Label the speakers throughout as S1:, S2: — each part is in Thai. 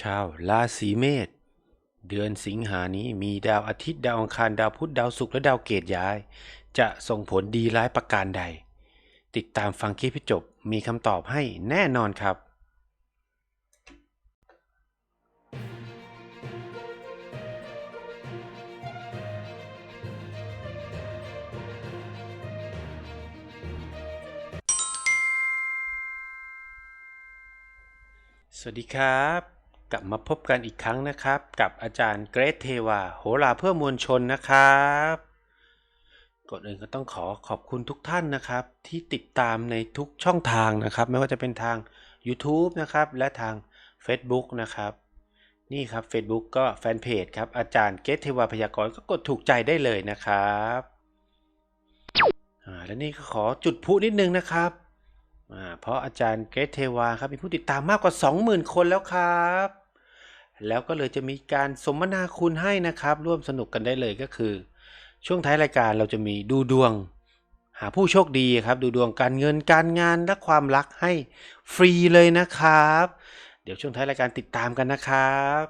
S1: ชาวราศีเมษเดือนสิงหานี้มีดาวอาทิตย์ดาวอังคารดาวพุธดาวศุกร์และดาวเกตย้าย จะส่งผลดีร้ายประการใด ติดตามฟังคลิปให้จบมีคำตอบให้แน่นอนครับ สวัสดีครับ กลับมาพบกันอีกครั้งนะครับ กับอาจารย์เกรทเทวาโหราเพื่อมวลชนนะครับก่อนอื่นก็ต้องขอขอบคุณทุกท่านนะครับ ที่ติดตามในทุกช่องทางนะครับ ไม่ว่าจะเป็นทาง YouTube นะครับ และทาง Facebook นะครับ นี่ครับ Facebook ก็แฟนเพจครับอาจารย์เกรทเทวาพยากรณ์ก็กดถูกใจได้เลยนะครับ อ่าและนี่ก็ขอจุดพุนิดนึงนะครับ เพราะอาจารย์เกรทเทวาครับมีผู้ติดตามมากกว่า 20,000 คนแล้วครับ แล้วก็เลยจะมีการสมนาคุณให้นะครับ ร่วมสนุกกันได้เลยก็คือ ช่วงท้ายรายการเราจะมีดูดวง หาผู้โชคดีครับ ดูดวงการเงินการงานและความรักให้ฟรีเลยนะครับ เดี๋ยวช่วงท้ายรายการติดตามกันนะครับ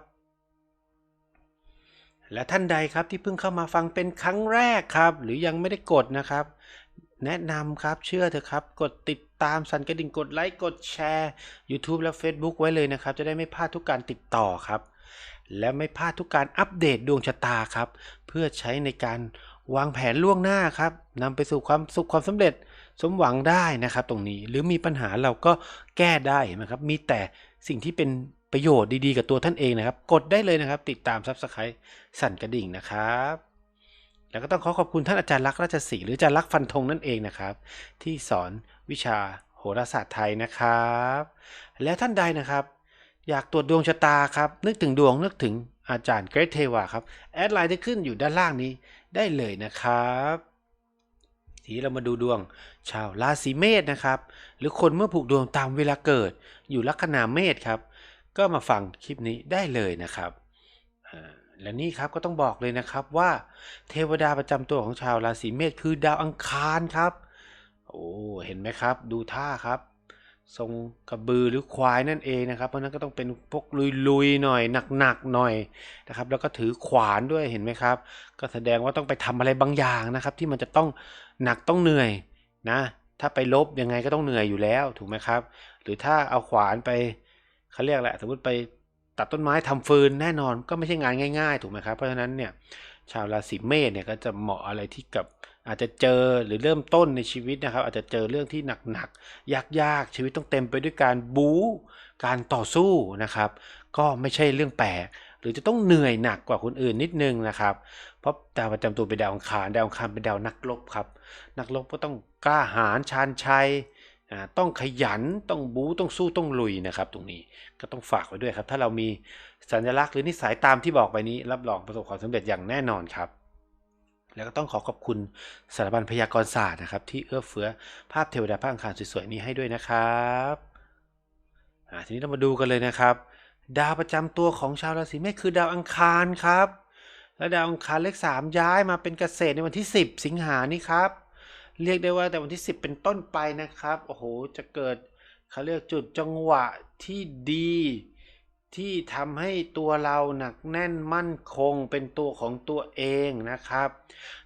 S1: และท่านใดครับที่เพิ่งเข้ามาฟังเป็นครั้งแรกครับ หรือยังไม่ได้กดนะครับ แนะนำครับเชื่อเถอะครับ กดติดตามสั่นกระดิ่งกดไลค์ กดแชร์ YouTube และ Facebook ไว้เลยนะครับ จะได้ไม่พลาดทุกการติดต่อครับ และไม่พลาดทุกการอัปเดตดวงชะตาครับ เพื่อใช้ในการวางแผนล่วงหน้าครับนำไปสู่ความสุขความสำเร็จสมหวังได้นะครับ ตรงนี้หรือมีปัญหาเราก็แก้ได้เห็นไหมครับ มีแต่สิ่งที่เป็นประโยชน์ดีๆ กับตัวท่านเองนะครับ กดได้เลยนะครับ ติดตาม Subscribe สั่นกระดิ่งนะครับ แล้วก็ต้องขอขอบคุณท่านอาจารย์ลักษ์ราชศรีหรืออาจารย์ลักษ์ฟันธงนั่นเองนะครับ ที่สอนวิชาโหราศาสตร์ไทยนะครับ และท่านใดนะครับ อยากตรวจดวงชะตาครับ นึกถึงดวงนึกถึงอาจารย์เกรทเทวาครับแอดไลน์ได้ขึ้นอยู่ด้านล่างนี้ได้เลยนะครับทีนี้เรามาดูดวงชาวราศีเมษนะครับ หรือคนเมื่อผูกดวงตามเวลาเกิดอยู่ลัคนาเมษครับ ก็มาฟังคลิปนี้ได้เลยนะครับอ่า และนี่ครับก็ต้องบอกเลยนะครับว่าเทวดาประจำตัวของชาวราศีเมษคือดาวอังคารครับ โอ้เห็นไหมครับ ดูท่าครับ ทรงกระบือหรือควายนั่นเองนะครับ เพราะนั้นก็ต้องเป็นพวกลุยๆหน่อยหนักๆหน่อยนะครับ แล้วก็ถือขวานด้วยเห็นไหมครับ ก็แสดงว่าต้องไปทำอะไรบางอย่างนะครับ ที่มันจะต้องหนักต้องเหนื่อยนะ ถ้าไปลบยังไงก็ต้องเหนื่อยอยู่แล้วถูกไหมครับ หรือถ้าเอาขวานไปเขาเรียกแหละสมมติไป ตัดต้นไม้ทำฟืนแน่นอนก็ไม่ใช่งานง่าย ๆ ถูกไหมครับ เพราะฉะนั้นเนี่ยชาวราศีเมษเนี่ยก็จะเหมาะอะไรที่กับอาจจะเจอหรือเริ่มต้นในชีวิตนะครับ อาจจะเจอเรื่องที่หนักๆยากๆ ชีวิตต้องเต็มไปด้วยการบู๊การต่อสู้นะครับ ก็ไม่ใช่เรื่องแปลกหรือจะต้องเหนื่อยหนักกว่าคนอื่นนิดนึงนะครับ เพราะดาวประจำตัวเป็นดาวอังคารดาวอังคารเป็นดาวนักรบครับ นักรบก็ต้องกล้าหาญชาญชัย ต้องขยันต้องบู๊ต้องสู้ต้องลุยนะครับตรงนี้ก็ต้องฝากไว้ด้วยครับ ถ้าเรามีสัญลักษณ์หรือนิสัยตามที่บอกไปนี้ รับรองประสบความสำเร็จอย่างแน่นอนครับ แล้วก็ต้องขอขอบคุณสถาบันพยากรศาสตร์นะครับ ที่เอื้อเฟื้อภาพเทวดาภาคอังคารสวยๆนี้ให้ด้วยนะครับทีนี้เรามาดูกันเลยนะครับ ดาวประจำตัวของชาวราศีเมษคือดาวอังคารครับ และดาวอังคารเลขสามย้ายมาเป็นเกษตรในวันที่ 10 สิงหานี่ครับ เรียกได้ว่าแต่วันที่ 10 เป็นต้นไปนะครับ โอ้โห จะเกิดเขาเรียกจุดจังหวะที่ดี ที่ทำให้ตัวเราหนักแน่นมั่นคงเป็นตัวของตัวเองนะครับ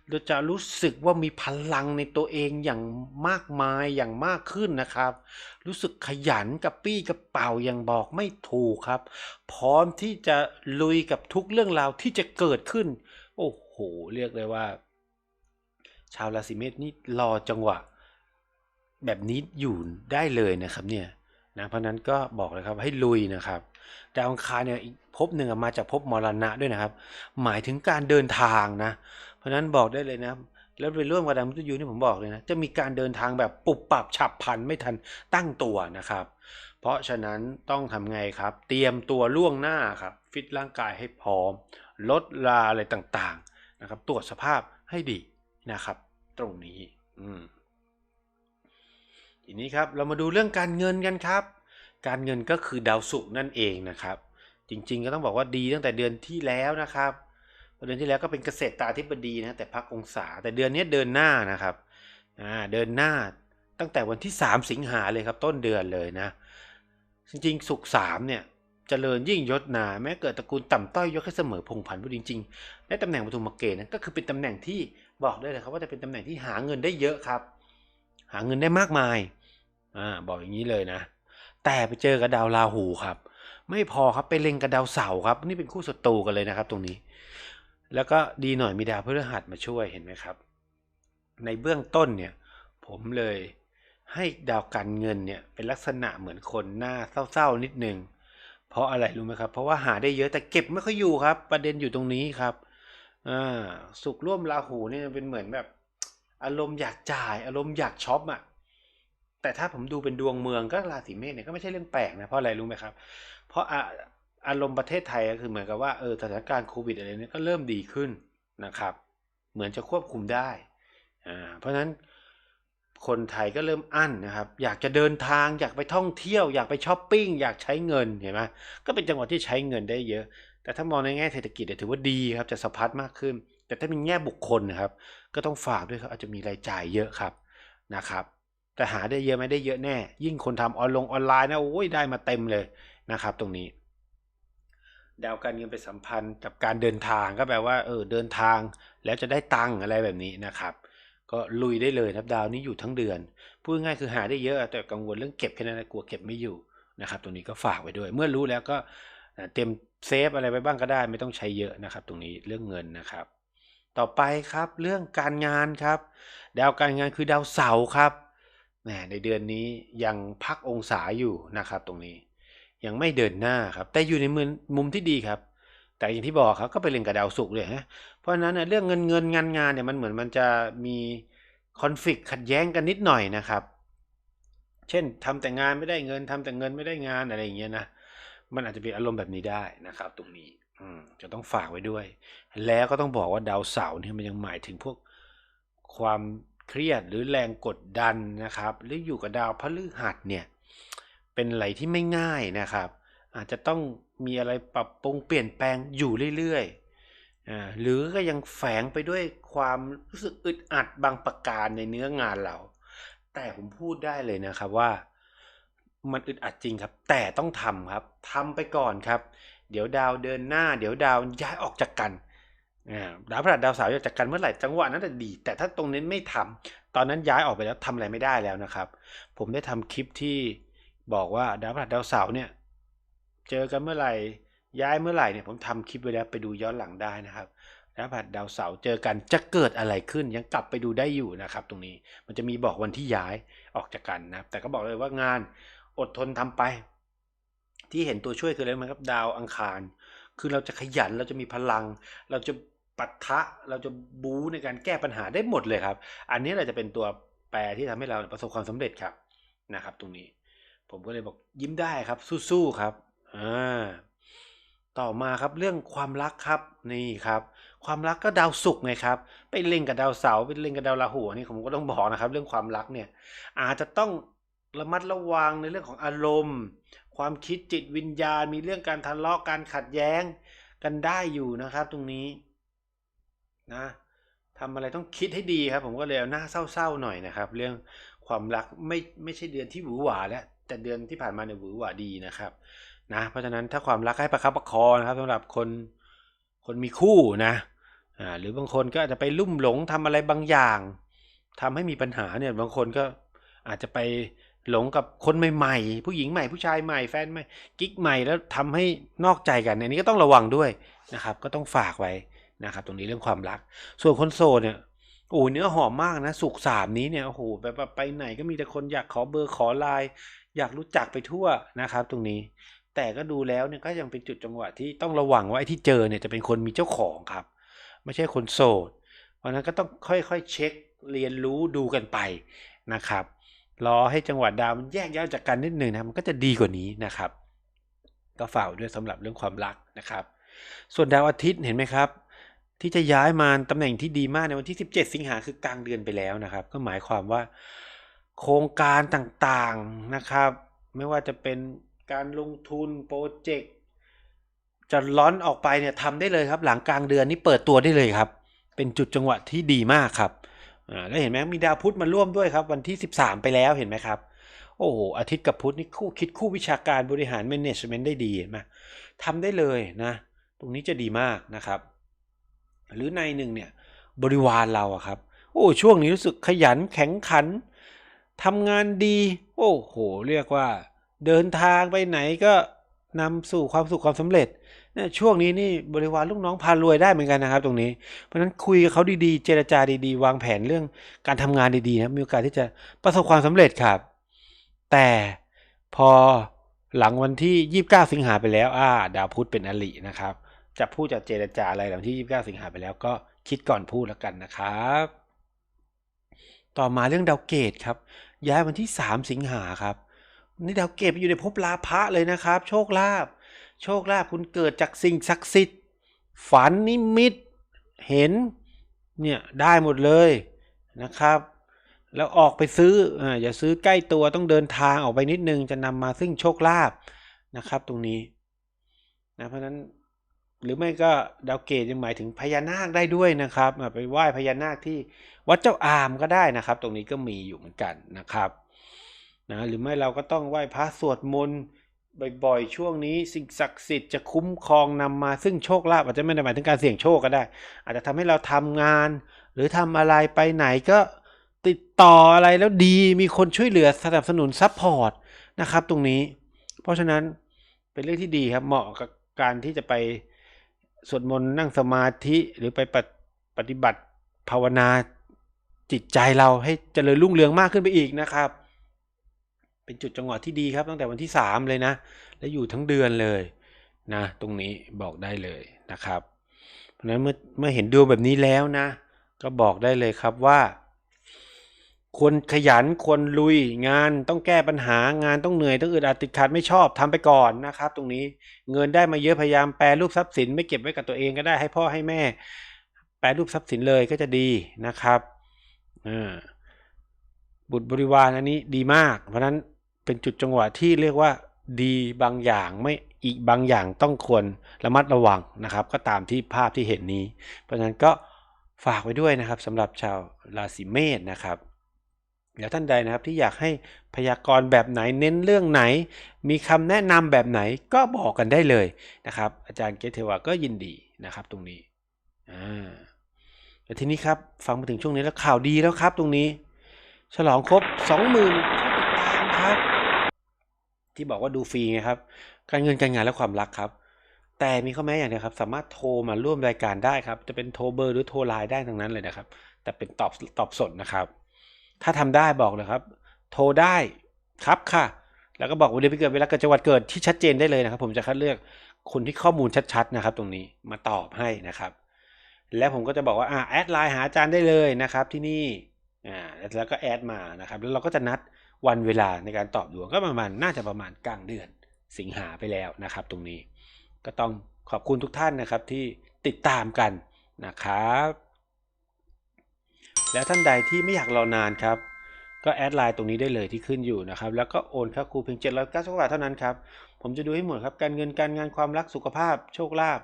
S1: เราจะรู้สึกว่ามีพลังในตัวเองอย่างมากมายอย่างมากขึ้นนะครับ รู้สึกขยันกับปี้กระเป๋าอย่างบอกไม่ถูกครับ พร้อมที่จะลุยกับทุกเรื่องราวที่จะเกิดขึ้น โอ้โห เรียกเลยว่า ชาวราศีเมษนี่รอจังหวะ แบบนี้อยู่ได้เลยนะครับเนี่ยนะเพราะนั้นก็บอกเลยครับให้ลุยนะครับดาวอังคารเนี่ยอีกภพหนึ่งอะมาจากภพมรณะด้วยนะครับ หมายถึงการเดินทางนะ เพราะนั้นบอกได้เลยนะแล้วไปร่วมกับดาวมุตยูนี่ผมบอกเลยนะจะมีการเดินทางแบบปุบปับฉับพลันไม่ทันตั้งตัวนะครับ เพราะฉะนั้นต้องทำไงครับ เตรียมตัวล่วงหน้าครับ ฟิตร่างกายให้พร้อม ลดลาอะไรต่างๆนะครับ ตรวจสภาพให้ดีนะครับ ตรงนี้ อืมทีนี้ครับเรามาดูเรื่องการเงินกันครับ การเงินก็คือดาวศุกร์นั่นเองนะครับ จริง ๆ ก็ต้องบอกว่าดีตั้งแต่เดือนที่แล้วนะครับเดือนที่แล้วก็เป็นเกษตรตาธิบดีนะแต่พักองศา แต่เดือนนี้เดินหน้านะครับอ่าเดินหน้าตั้งแต่วันที่ 3 สิงหาเลยครับ ต้นเดือนเลยนะ จริงๆศุกร์สามเนี่ยเจริญยิ่งยศนาแม้เกิดตระกูลต่ำต้อยยกให้เสมอพงศ์พันธุ์จริงๆ และตำแหน่งปฐุมเกณฑ์นั้นก็คือเป็นตำแหน่งที่ บอกได้เลยครับว่าจะเป็นตำแหน่งที่หาเงินได้เยอะครับ หาเงินได้มากมายอ่าบอกอย่างนี้เลยนะ แต่ไปเจอกับดาวราหูครับ ไม่พอครับไปเล็งกับดาวเสาร์ครับ นี่เป็นคู่ศัตรูกันเลยนะครับ ตรงนี้ แล้วก็ดีหน่อยมีดาวพฤหัสมาช่วยเห็นไหมครับ ในเบื้องต้นเนี่ยผมเลยให้ดาวการเงินเนี่ยเป็นลักษณะเหมือนคนหน้าเศร้าๆนิดนึงเพราะอะไรรู้ไหมครับ เพราะว่าหาได้เยอะแต่เก็บไม่ค่อยอยู่ครับ ประเด็นอยู่ตรงนี้ครับ สุขร่วมราหูเนี่ยเป็นเหมือนแบบ อารมณ์อยากจ่าย อารมณ์อยากช็อปอะแต่ถ้าผมดูเป็นดวงเมืองก็ราศีเมษเนี่ยก็ไม่ใช่เรื่องแปลกนะเพราะอะไรรู้ไหมครับ เพราะอะอารมณ์ประเทศไทยก็คือเหมือนกับว่าเออสถานการณ์โควิดอะไรเนี่ยก็เริ่มดีขึ้นนะครับ เหมือนจะควบคุมได้อ่าเพราะฉะนั้นคนไทยก็เริ่มอั้นนะครับ อยากจะเดินทางอยากไปท่องเที่ยว อยากไปช้อปปิ้งอยากใช้เงินเห็นไหมก็เป็นจังหวะที่ใช้เงินได้เยอะ แต่ถ้ามองในแง่เศรษฐกิจเนี่ยถือว่าดีครับจะสะพัดมากขึ้น แต่ถ้าเป็นแง่บุคคลนะครับ ก็ต้องฝากด้วยครับอาจจะมีรายจ่ายเยอะครับนะครับ แต่หาได้เยอะไหมได้เยอะแน่ ยิ่งคนทำออนลงออนไลน์นะโอ้ยได้มาเต็มเลยนะครับ ตรงนี้ดาวการเงินไปสัมพันธ์กับการเดินทางก็แปลว่าเออเดินทางแล้วจะได้ตังค์อะไรแบบนี้นะครับ ก็ลุยได้เลยนะครับดาวนี้อยู่ทั้งเดือนพูดง่ายคือหาได้เยอะแต่กังวลเรื่องเก็บแค่นั้นนะกลัวเก็บไม่อยู่นะครับ ตรงนี้ก็ฝากไว้ด้วย เมื่อรู้แล้วก็ เตรียมเซฟอะไรไปบ้างก็ได้ไม่ต้องใช้เยอะนะครับ ตรงนี้เรื่องเงินนะครับ ต่อไปครับเรื่องการงานครับ ดาวการงานคือดาวเสาร์ครับแหมในเดือนนี้ยังพักองศาอยู่นะครับ ตรงนี้ยังไม่เดินหน้าครับ แต่อยู่ในมุมมุมที่ดีครับ แต่อย่างที่บอกครับก็ไปเล่นกับดาวศุกร์เลยฮะเพราะฉะนั้นเนยเรื่องเงินเงินงานงานเนี่ยมันเหมือนมันจะมีคอนฟ lict ขัดแย้งกันนิดหน่อยนะครับ เช่นทำแต่งานไม่ได้เงินทำแต่เงินไม่ได้งานอะไรอย่างเงี้ยนะ มันอาจจะเป็นอารมณ์แบบนี้ได้นะครับ ตรงนี้ อืมจะต้องฝากไว้ด้วย แล้วก็ต้องบอกว่าดาวเสาร์เนี่ยมันยังหมายถึงพวกความเครียดหรือแรงกดดันนะครับ หรืออยู่กับดาวพฤหัสเนี่ย เป็นอะไรที่ไม่ง่ายนะครับ อาจจะต้องมีอะไรปรับปรุงเปลี่ยนแปลงอยู่เรื่อยๆหรือก็ยังแฝงไปด้วยความรู้สึกอึดอัดบางประการในเนื้องานเรา แต่ผมพูดได้เลยนะครับว่า มันอึดอัดจริงครับ แต่ต้องทำครับทำไปก่อนครับ เดี๋ยวดาวเดินหน้า เดี๋ยวดาวย้ายออกจากกันอ่าดาวพฤหัสดาวเสาร์ย้ายจากกันเมื่อไหร่จังหวะนั้นจะดี แต่ถ้าตรงนี้ไม่ทำตอนนั้นย้ายออกไปแล้วทำอะไรไม่ได้แล้วนะครับ ผมได้ทำคลิปที่บอกว่าดาวพฤหัสดาวเสาร์เนี่ย เจอกันเมื่อไหร่ย้ายเมื่อไหร่เนี่ยผมทำคลิปไว้แล้วไปดูย้อนหลังได้นะครับดาวพฤหัสดาวเสาร์เจอกันจะเกิดอะไรขึ้น ยังกลับไปดูได้อยู่นะครับ ตรงนี้มันจะมีบอกวันที่ย้ายออกจากกันนะแต่ก็บอกเลยว่างาน อดทนทำไป ที่เห็นตัวช่วยคืออะไรไหมครับ ดาวอังคาร คือเราจะขยันเราจะมีพลัง เราจะปัทะเราจะบู๊ในการแก้ปัญหาได้หมดเลยครับ อันนี้เราจะเป็นตัวแปรที่ทำให้เราประสบความสำเร็จครับนะครับ ตรงนี้ ผมก็เลยบอกยิ้มได้ครับ สู้ๆครับอ่าต่อมาครับเรื่องความรักครับนี่ครับ ความรักก็ดาวศุกร์ไงครับ ไปเล่งกับดาวเสาร์ไปเล่งกับดาวราหูนี่ผมก็ต้องบอกนะครับ เรื่องความรักเนี่ย อาจจะต้อง ระมัดระวังในเรื่องของอารมณ์ ความคิดจิตวิญญาณ มีเรื่องการทะเลาะการขัดแย้งกันได้อยู่นะครับ ตรงนี้นะทำอะไรต้องคิดให้ดีครับ ผมก็เลยเอาหน้าเศร้าๆหน่อยนะครับ เรื่องความรักไม่ไม่ใช่เดือนที่หวือหวาแล้วแต่เดือนที่ผ่านมาเนี่ยหวือหวาดีนะครับนะเพราะฉะนั้นถ้าความรักให้ประคับประคองนะครับสำหรับคนคนมีคู่นะอ่าหรือบางคนก็อาจจะไปลุ่มหลงทำอะไรบางอย่างทำให้มีปัญหาเนี่ยบางคนก็อาจจะไป หลงกับคนใหม่ๆ ผู้หญิงใหม่ผู้ชายใหม่แฟนใหม่กิ๊กใหม่แล้วทำให้นอกใจกันอันนี้ก็ต้องระวังด้วยนะครับ ก็ต้องฝากไว้นะครับ ตรงนี้เรื่องความรัก ส่วนคนโสดเนี่ยโอ้เนื้อหอมมากนะสุกสามนี้เนี่ยโอ้โหแบบไปไหนก็มีแต่คนอยากขอเบอร์ขอไลน์อยากรู้จักไปทั่วนะครับ ตรงนี้ แต่ก็ดูแล้วเนี่ยก็ยังเป็นจุดจังหวะที่ต้องระวังว่าไอ้ที่เจอเนี่ยจะเป็นคนมีเจ้าของครับ ไม่ใช่คนโสดเพราะนั้นก็ต้องค่อยๆเช็คเรียนรู้ดูกันไปนะครับ รอให้จังหวะดาวมันแยกย้ายจากกันนิดหนึ่งนะมันก็จะดีกว่านี้นะครับ ก็ฝากด้วยสำหรับเรื่องความรักนะครับ ส่วนดาวอาทิตย์เห็นไหมครับ ที่จะย้ายมาตำแหน่งที่ดีมากในวันที่ 17 สิงหาคือกลางเดือนไปแล้วนะครับ ก็หมายความว่าโครงการต่างๆนะครับ ไม่ว่าจะเป็นการลงทุนโปรเจกต์จะล้อนออกไปเนี่ยทำได้เลยครับ หลังกลางเดือนนี้เปิดตัวได้เลยครับ เป็นจุดจังหวะที่ดีมากครับ อ่าแล้วเห็นไหมมีดาวพุธมาร่วมด้วยครับ วันที่ 13 ไปแล้วเห็นไหมครับ โอ้โหอาทิตย์กับพุธนี่คู่คิดคู่วิชาการบริหาร management ได้ดีเห็นไหมทำได้เลยนะ ตรงนี้จะดีมากนะครับ หรือในหนึ่งเนี่ยบริวารเราอะครับ โอ้ช่วงนี้รู้สึกขยันแข็งขันทำงานดี โอ้โห เรียกว่า เดินทางไปไหนก็นำสู่ความสุขความสำเร็จ เนี่ยช่วงนี้นี่บริวารลูกน้องพารวยได้เหมือนกันนะครับ ตรงนี้ เพราะฉะนั้นคุยกับเขาดีๆ เจรจาดีๆ วางแผนเรื่องการทำงานดีๆนะมีโอกาสที่จะประสบความสำเร็จครับ แต่พอหลังวันที่ 29 สิงหาไปแล้วอ่าดาวพุธเป็นอลินะครับ จะพูดจะเจรจาอะไรหลังที่ 29 สิงหาไปแล้วก็คิดก่อนพูดแล้วกันนะครับ ต่อมาเรื่องดาวเกตครับ ย้ายวันที่ 3 สิงหาครับนี่ดาวเกตไปอยู่ในภพลาภะเลยนะครับ โชคลาภ โชคลาภคุณเกิดจากสิ่งศักดิ์สิทธิ์ ฝันนิมิต เห็น เนี่ยได้หมดเลยนะครับ แล้วออกไปซื้ออ่าอย่าซื้อใกล้ตัวต้องเดินทางออกไปนิดนึงจะนำมาซึ่งโชคลาภนะครับ ตรงนี้นะเพราะนั้นหรือไม่ก็ดาวเกตยังหมายถึงพญานาคได้ด้วยนะครับไปไหว้พญานาคที่วัดเจ้าอามก็ได้นะครับ ตรงนี้ก็มีอยู่เหมือนกันนะครับนะหรือไม่เราก็ต้องไหว้พระสวดมนต์ บ่อยๆ ช่วงนี้สิ่งศักดิ์สิทธิ์จะคุ้มครองนำมาซึ่งโชคลาภอาจจะไม่ได้หมายถึงการเสี่ยงโชคก็ได้ อาจจะทำให้เราทำงาน หรือทำอะไรไปไหนก็ติดต่ออะไรแล้วดีมีคนช่วยเหลือสนับสนุนซัพพอร์ตนะครับตรงนี้ เพราะฉะนั้นเป็นเรื่องที่ดีครับเหมาะกับการที่จะไปสวดมนต์นั่งสมาธิหรือไปปฏิบัติภาวนาจิตใจเราให้เจริญรุ่งเรืองมากขึ้นไปอีกนะครับ เป็นจุดจังหวะที่ดีครับตั้งแต่วันที่ 3 เลยนะ และอยู่ทั้งเดือนเลยนะตรงนี้บอกได้เลยนะครับ เพราะฉะนั้นเมื่อเมื่อเห็นดวงแบบนี้แล้วนะ ก็บอกได้เลยครับว่าควรขยันควรลุยงานต้องแก้ปัญหางานต้องเหนื่อยต้องอึดอัดติดขัดไม่ชอบทำไปก่อนนะครับ ตรงนี้เงินได้มาเยอะพยายามแปรรูปทรัพย์สิน ไม่เก็บไว้กับตัวเองก็ได้ให้พ่อให้แม่ แปรรูปทรัพย์สินเลยก็จะดีนะครับอ่า บุตรบริวารอันนี้ดีมาก เพราะฉะนั้นเป็นจุดจังหวะที่เรียกว่าดีบางอย่างไม่อีกบางอย่างต้องควรระมัดระวังนะครับ ก็ตามที่ภาพที่เห็นนี้ เพราะฉะนั้นก็ฝากไว้ด้วยนะครับสำหรับชาวราศีเมษนะครับแล้วท่านใดนะครับที่อยากให้พยากรณ์แบบไหนเน้นเรื่องไหน มีคำแนะนำแบบไหนก็บอกกันได้เลยนะครับ อาจารย์เกตเทวาก็ยินดีนะครับตรงนี้อ่าแต่ทีนี้ครับฟังมาถึงช่วงนี้แล้วข่าวดีแล้วครับตรงนี้ ฉลองครบ20,000ผู้ติดตามครับ ที่บอกว่าดูฟรีไงครับ การเงินการงานและความรักครับแต่มีข้อแม้อย่างเดียวครับ สามารถโทรมาร่วมรายการได้ครับ จะเป็นโทรเบอร์หรือโทรไลน์ได้ทั้งนั้นเลยนะครับ แต่เป็นตอบตอบสดนะครับ ถ้าทำได้บอกเลยครับ โทรได้ครับค่ะ แล้วก็บอกวันเดือนปีเกิดเวลาเกิดจังหวัดเกิดที่ชัดเจนได้เลยนะครับ ผมจะคัดเลือกคนที่ข้อมูลชัดๆนะครับ ตรงนี้มาตอบให้นะครับ แล้วผมก็จะบอกว่าอ่าแอดไลน์หาอาจารย์ได้เลยนะครับ ที่นี่ อ่าแล้วก็แอดมานะครับ แล้วเราก็จะนัดวันเวลาในการตอบดวงก็ประมาณน่าจะประมาณกลางเดือนสิงหาไปแล้วนะครับ ตรงนี้ ก็ต้องขอบคุณทุกท่านนะครับที่ติดตามกันนะครับ แล้วท่านใดที่ไม่อยากรอนานครับ ก็แอดไลน์ตรงนี้ได้เลยที่ขึ้นอยู่นะครับ แล้วก็โอนค่าครูเพียง799บาทเท่านั้นครับ ผมจะดูให้หมดครับ การเงินการงานความรักสุขภาพ โชคลาภ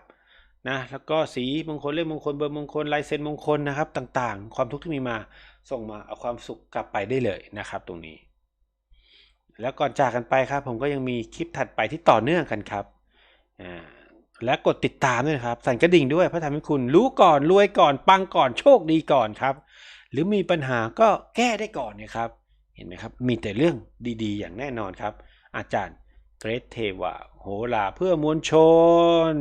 S1: นะ แล้วก็สีมงคลเลขมงคลเบอร์มงคลลายเซ็นมงคลนะครับ ต่างๆ ความทุกข์ที่มีมา ส่งมาเอาความสุขกลับไปได้เลยนะครับ ตรงนี้ แล้วก่อนจากกันไปครับ ผมก็ยังมีคลิปถัดไปที่ต่อเนื่องกันครับอ่าและกดติดตามด้วยครับสั่นกระดิ่งด้วยเพื่อทำให้คุณรู้ก่อนรวยก่อนปังก่อนโชคดีก่อนครับ หรือมีปัญหาก็แก้ได้ก่อนนะครับ เห็นไหมครับ มีแต่เรื่องดีๆ อย่างแน่นอนครับ อาจารย์เกรทเทวาโหราเพื่อมวลชน